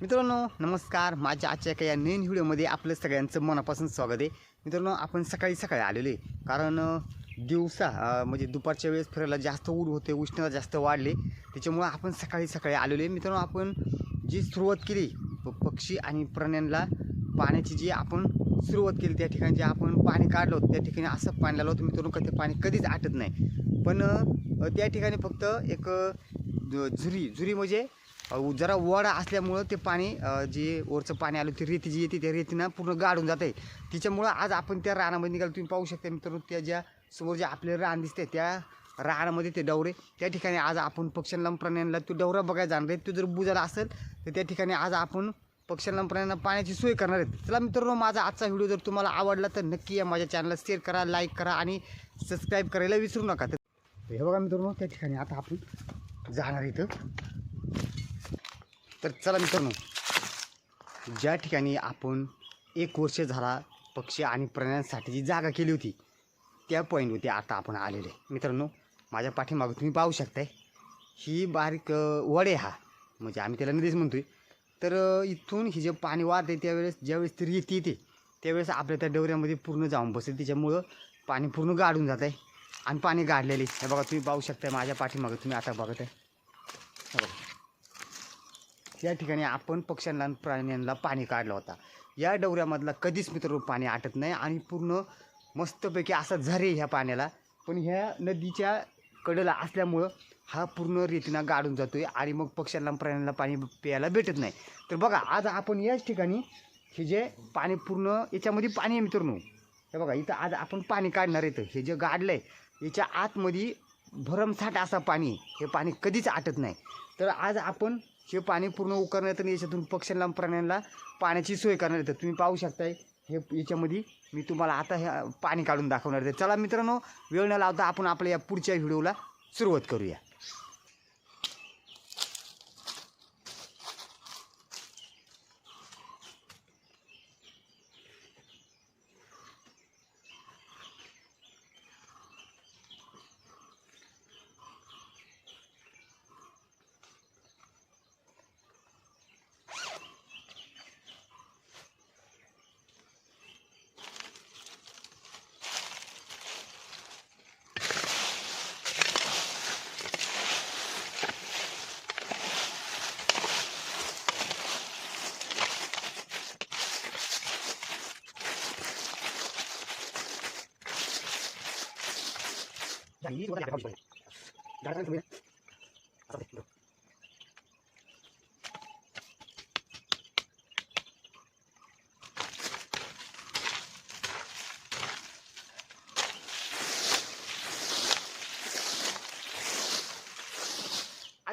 मित्रांनो नमस्कार. माझ्या आजच्या एका या नवीन व्हिडिओमध्ये आपलं सगळ्यांचं मनापासून स्वागत आहे. मित्रांनो आपण सकाळी सकाळी आलेलो आहे. कारण दिवसा म्हणजे दुपारच्या वेळेस फिरायला जास्त ऊड होते उष्णता जास्त वाढले. त्याच्यामुळं आपण सकाळी सकाळी आलेलो आहे. मित्रांनो आपण जी सुरुवात केली प- पक्षी आणि प्राण्यांना पाण्याची जी आपण सुरुवात केली त्या ठिकाणी जे आपण पाणी काढलं होतं त्या ठिकाणी असं पाणी लावलं होतं. मित्रांनो का ते पाणी कधीच आटत नाही. पण त्या ठिकाणी फक्त एक झुरी झुरी म्हणजे जरा वडा असल्यामुळं ते पाणी जे वरचं पाणी आलं ते रेती जी येते त्या रेतीनं पूर्ण गाडून जात आहे तिच्यामुळं आज आपण त्या रानामध्ये निघालो. तुम्ही पाहू शकता मित्रांनो त्या ज्या समोर जे आपले रान दिसते त्या रानामध्ये ते डवरे. त्या ठिकाणी आज आपण पक्ष्यांना प्राण्यांना तो डवरा बघायला जाणार आहे. तो जर बुजाला असेल तर त्या ठिकाणी आज आपण पक्ष्यांना प्राण्यांना पाण्याची सोय करणार आहेत. चला मित्रांनो माझा आजचा व्हिडिओ जर तुम्हाला आवडला तर नक्की या माझ्या चॅनलला शेअर करा लाईक करा आणि सबस्क्राईब करायला विसरू नका. तर हे बघा मित्रांनो त्या ठिकाणी आता आपण जाणार इथं. तर चला मित्रांनो ज्या ठिकाणी आपण एक वर्ष झाला पक्षी आणि प्राण्यांसाठी जी जागा केली होती त्या पॉईंटवरती आता आपण आलेले. मित्रांनो माझ्या पाठीमागं तुम्ही पाहू शकताय ही बारीक वडे हा. म्हणजे आम्ही त्याला नदीच म्हणतोय. तर इथून ही जे पाणी वाहते त्यावेळेस ज्यावेळेस ती येते येते त्यावेळेस आपल्या त्या डवऱ्यामध्ये पूर्ण जाऊन बसते त्याच्यामुळं पाणी पूर्ण गाडून जात आहे आणि पाणी गाडलेले हे बघा तुम्ही पाहू शकताय माझ्या पाठीमागं तुम्ही आता बघत आहे या ठिकाणी आपण पक्ष्यांना प्राण्यांना पाणी काढला होता. या डवऱ्यामधला कधीच मित्र पाणी आटत नाही आणि पूर्ण मस्तपैकी असा झरे ह्या पाण्याला. पण ह्या नदीच्या कडेला असल्यामुळं हा पूर्ण रीतीनं गाडून जातो आहे आणि मग पक्ष्यांना प्राण्यांना पाणी प्यायला भेटत नाही. तर बघा आज आपण याच ठिकाणी हे जे पाणी पूर्ण याच्यामध्ये पाणी आहे मित्रांनो. हे बघा इथं आज आपण पाणी काढणार येतं हे जे गाडलं आहे याच्या आतमध्ये भरमसाठ असा पाणी हे पाणी कधीच आटत नाही. तर आज आपण हे पाणी पूर्ण उकरण्यात आणि याच्यातून पक्ष्यांना प्राण्यांना पाण्याची सोय करणार येतं तुम्ही पाहू शकताय हे याच्यामध्ये मी तुम्हाला आता हे पाणी काढून दाखवणार आहे. चला मित्रांनो वेळ न लावता आपण आपल्या या पुढच्या व्हिडिओला सुरुवात करूया. आज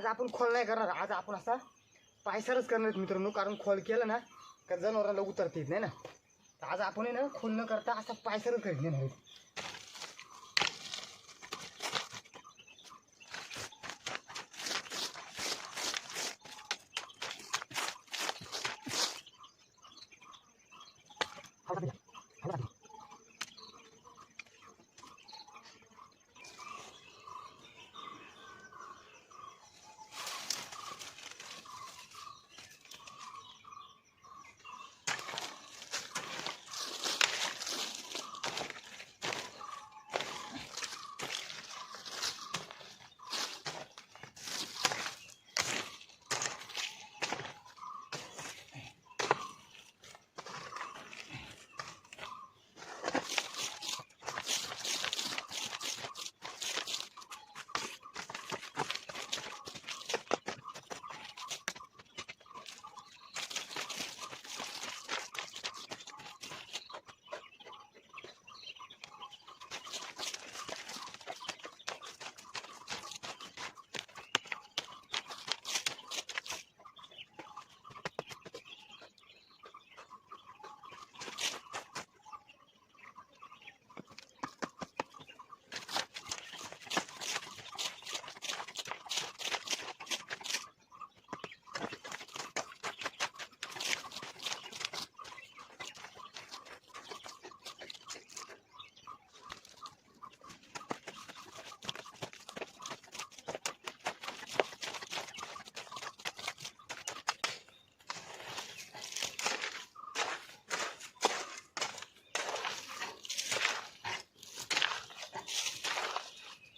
आपण खोल नाही करणार. आज आपण असा पायसरच करणार मित्रांनो. कारण खोल केलं ना का जनावरांना उतरता येत नाही ना. तर आज आपण आहे ना खोल न करता असा पायसरच करीत नाही.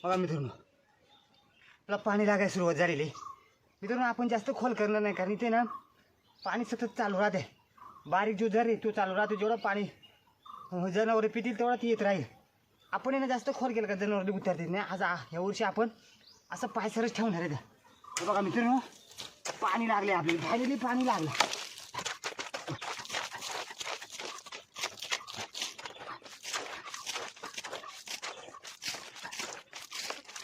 बघा मित्रांनो. आपला पाणी लागायला सुरुवात झालेली. आहे. मित्रांनो आपण जास्त खोल करणार नाही कारण इथे ना पाणी सतत चालू राहते. बारीक जो जर आहे तो चालू राहतो जेवढं पाणी जनावरं पितील तेवढा ती येत राहील. आपण यांना जास्त खोल केलं का जनावर उतरते. नाही आज ह्या या वर्षी आपण असं पायसरच ठेवणार आहे बघा मित्रांनो पाणी लागले आपल्याला. फायनली पाणी लागलं.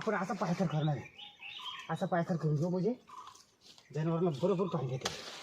आपण असा पायथर करणार आहे. असा पायथर करून घेऊ म्हणजे जनावरांना बरोबर पाणी देते.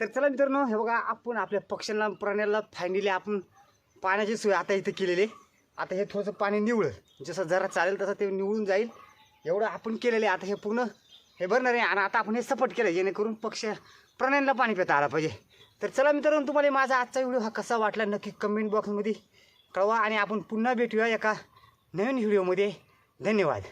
तर चला मित्रांनो हे बघा आपण आपल्या पक्ष्यांना प्राण्याला फायनली आपण पाण्याची सोय आता इथं केलेली आहे. आता हे थोडंसं पाणी निवळं जसं जरा चालेल तसं ते निवळून जाईल. एवढं आपण केलेलं आहे. आता हे पूर्ण हे भरणार आहे आणि आता आपण हे सपोर्ट केलं जेणेकरून पक्ष प्राण्यांना पाणी पिता आलं पाहिजे. तर चला मित्रांनो तुम्हाला माझा आजचा व्हिडिओ हा कसा वाटला नक्की कमेंट बॉक्समध्ये कळवा आणि आपण पुन्हा भेटूया एका नवीन व्हिडिओमध्ये. धन्यवाद.